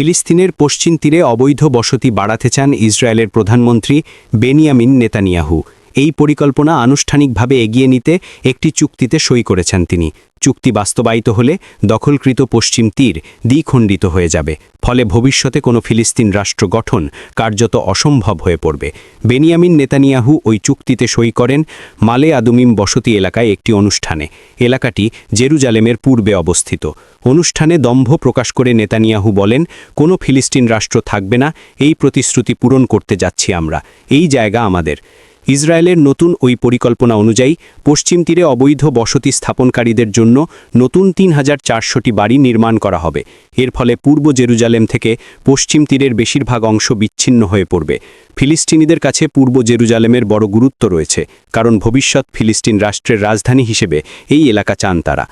ফিলিস্তিনের পশ্চিম তীরে অবৈধ বসতি বাড়াতে চান ইসরায়েলের প্রধানমন্ত্রী বেনিয়ামিন নেতানিয়াহু। এই পরিকল্পনা আনুষ্ঠানিকভাবে এগিয়ে নিতে একটি চুক্তিতে সই করেছেন তিনি। চুক্তি বাস্তবায়িত হলে দখলকৃত পশ্চিম তীর দ্বিখণ্ডিত হয়ে যাবে, ফলে ভবিষ্যতে কোনো ফিলিস্তিন রাষ্ট্র গঠন কার্যত অসম্ভব হয়ে পড়বে। বেনিয়ামিন নেতানিয়াহু ওই চুক্তিতে সই করেন মালে আদুমিম বসতি এলাকায় একটি অনুষ্ঠানে। এলাকাটি জেরুজালেমের পূর্বে অবস্থিত। অনুষ্ঠানে দম্ভ প্রকাশ করে নেতানিয়াহু বলেন, কোনো ফিলিস্তিন রাষ্ট্র থাকবে না, এই প্রতিশ্রুতি পূরণ করতে যাচ্ছি আমরা, এই জায়গা আমাদের। ইসরায়েলের নতুন ওই পরিকল্পনা অনুযায়ী পশ্চিম তীরে অবৈধ বসতি স্থাপনকারীদের জন্য নতুন তিন হাজার চারশোটি বাড়ি নির্মাণ করা হবে। এর ফলে পূর্ব জেরুজালেম থেকে পশ্চিম তীরের বেশিরভাগ অংশ বিচ্ছিন্ন হয়ে পড়বে। ফিলিস্তিনিদের কাছে পূর্ব জেরুজালেমের বড় গুরুত্ব রয়েছে, কারণ ভবিষ্যৎ ফিলিস্তিন রাষ্ট্রের রাজধানী হিসেবে এই এলাকা চান তারা।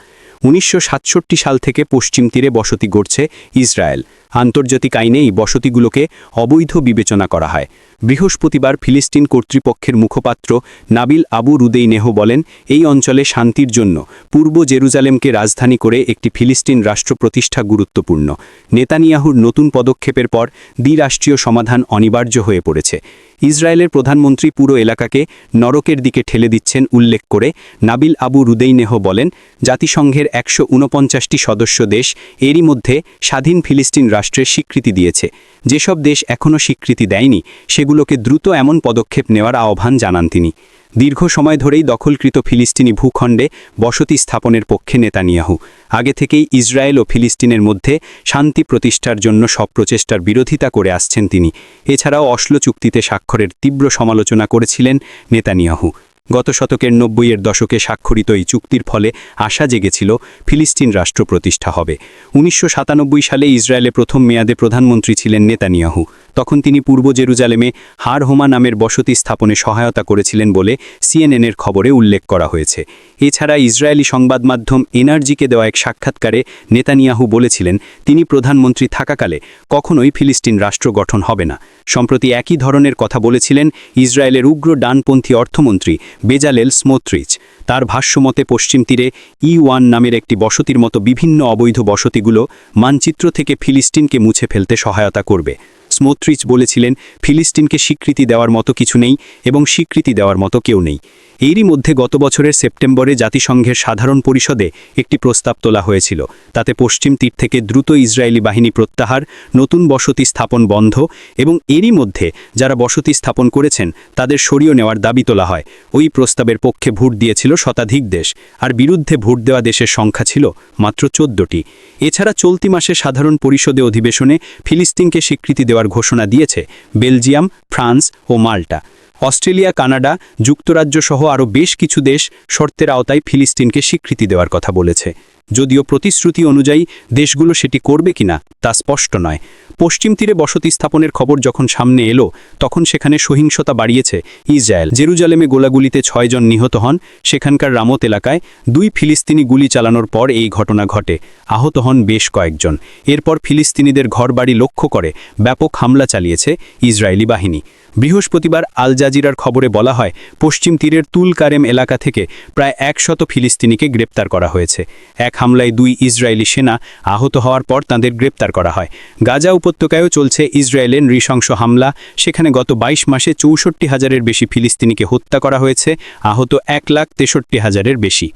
উনিশশো সাতষট্টি সাল থেকে পশ্চিম তীরে বসতি গড়ছে ইসরায়েল। আন্তর্জাতিক আইনে এই বসতিগুলোকে অবৈধ বিবেচনা করা হয়। বৃহস্পতিবার ফিলিস্তিন কর্তৃপক্ষের মুখপাত্র নাবিল আবু রুদেইনেহ বলেন, এই অঞ্চলে শান্তির জন্য পূর্ব জেরুজালেমকে রাজধানী করে একটি ফিলিস্তিন রাষ্ট্র প্রতিষ্ঠা গুরুত্বপূর্ণ। নেতানিয়াহুর নতুন পদক্ষেপের পর দ্বিরাষ্ট্রীয় সমাধান অনিবার্য হয়ে পড়েছে। ইসরায়েলের প্রধানমন্ত্রী পুরো এলাকাকে নরকের দিকে ঠেলে দিচ্ছেন উল্লেখ করে নাবিল আবু রুদেইনেহ বলেন, জাতিসংঘের একশো ঊনপঞ্চাশটি সদস্য দেশ এরই মধ্যে স্বাধীন ফিলিস্তিন রাষ্ট্রের স্বীকৃতি দিয়েছে। যেসব দেশ এখনও স্বীকৃতি দেয়নি, সেগুলোকে দ্রুত এমন পদক্ষেপ নেওয়ার আহ্বান জানান তিনি। দীর্ঘ সময় ধরেই দখলকৃত ফিলিস্তিনি ভূখণ্ডে বসতি স্থাপনের পক্ষে নেতানিয়াহু। আগে থেকেই ইসরায়েল ও ফিলিস্তিনের মধ্যে শান্তি প্রতিষ্ঠার জন্য সব প্রচেষ্টার বিরোধিতা করে আসছেন তিনি। এছাড়াও অশ্লো চুক্তিতে স্বাক্ষরের তীব্র সমালোচনা করেছিলেন নেতানিয়াহু। গত শতকের নব্বইয়ের দশকে স্বাক্ষরিত এই চুক্তির ফলে আশা জেগেছিল ফিলিস্তিন রাষ্ট্র প্রতিষ্ঠা হবে। উনিশশো সাতানব্বই সালে ইসরায়েলে প্রথম মেয়াদে প্রধানমন্ত্রী ছিলেন নেতানিয়াহু। তখন তিনি পূর্ব জেরুজালেমে হার হোমা নামের বসতি স্থাপনে সহায়তা করেছিলেন বলে সিএনএনের খবরে উল্লেখ করা হয়েছে। এছাড়া ইসরায়েলি সংবাদ মাধ্যম এনার্জিকে দেওয়া এক সাক্ষাৎকারে নেতানিয়াহু বলেছিলেন, তিনি প্রধানমন্ত্রী থাকাকালে কখনোই ফিলিস্তিন রাষ্ট্র গঠন হবে না। সম্প্রতি একই ধরনের কথা বলেছিলেন ইসরায়েলের উগ্র ডানপন্থী অর্থমন্ত্রী বেজালেল স্মোত্রিচ। তার ভাষ্যমতে পশ্চিম তীরে ই ওয়ান নামের একটি বসতির মতো বিভিন্ন অবৈধ বসতিগুলো মানচিত্র থেকে ফিলিস্তিনকে মুছে ফেলতে সহায়তা করবে। স্মোত্রিচ বলেছিলেন ফিলিস্তিনকে স্বীকৃতি দেওয়ার মতো কিছু নেই এবং স্বীকৃতি দেওয়ার মতো কেউ নেই। এরই মধ্যে গত বছরের সেপ্টেম্বরে জাতিসংঘের সাধারণ পরিষদে একটি প্রস্তাব তোলা হয়েছিল। তাতে পশ্চিম তীর থেকে দ্রুত ইসরায়েলি বাহিনী প্রত্যাহার, নতুন বসতি স্থাপন বন্ধ এবং এরই মধ্যে যারা বসতি স্থাপন করেছেন তাদের সরিয়ে নেওয়ার দাবি তোলা হয়। ওই প্রস্তাবের পক্ষে ভোট দিয়েছিল শতাধিক দেশ আর বিরুদ্ধে ভোট দেওয়া দেশের সংখ্যা ছিল মাত্র চোদ্দটি। এছাড়া চলতি মাসে সাধারণ পরিষদে অধিবেশনে ফিলিস্তিনকে স্বীকৃতি দেওয়ার ঘোষণা দিয়েছে বেলজিয়াম, ফ্রান্স ও মাল্টা। অস্ট্রেলিয়া, কানাডা, যুক্তরাজ্য সহ আরও বেশ কিছু দেশ শর্তের আওতায় ফিলিস্তিনকে স্বীকৃতি দেওয়ার কথা বলেছে। যদিও প্রতিশ্রুতি অনুযায়ী দেশগুলো সেটি করবে কিনা তা স্পষ্ট নয়। পশ্চিম তীরে বসতি স্থাপনের খবর যখন সামনে এলো, তখন সেখানে সহিংসতা বাড়িয়েছে ইসরায়েল। জেরুজালেমে গোলাগুলিতে ছয়জন নিহত হন। সেখানকার রামত এলাকায় দুই ফিলিস্তিনি গুলি চালানোর পর এই ঘটনা ঘটে। আহত হন বেশ কয়েকজন। এরপর ফিলিস্তিনিদের ঘরবাড়ি লক্ষ্য করে ব্যাপক হামলা চালিয়েছে ইসরায়েলি বাহিনী। বৃহস্পতিবার আল জাজিরার খবরে বলা হয়, পশ্চিম তীরের তুল কারেম এলাকা থেকে প্রায় একশত ফিলিস্তিনিকে গ্রেপ্তার করা হয়েছে। এক হামলায় দুই ইসরায়েলি সেনা আহত হওয়ার পর তাদের গ্রেপ্তার করা হয়। গাজা উপত্যকায়ও চলছে ইসরায়েলের নৃশংস হামলা। সেখানে গত ২২ মাসে চৌষট্টি হাজারের বেশি ফিলিস্তিনিকে হত্যা করা হয়েছে। আহত এক লাখ তেষট্টি হাজারের বেশি।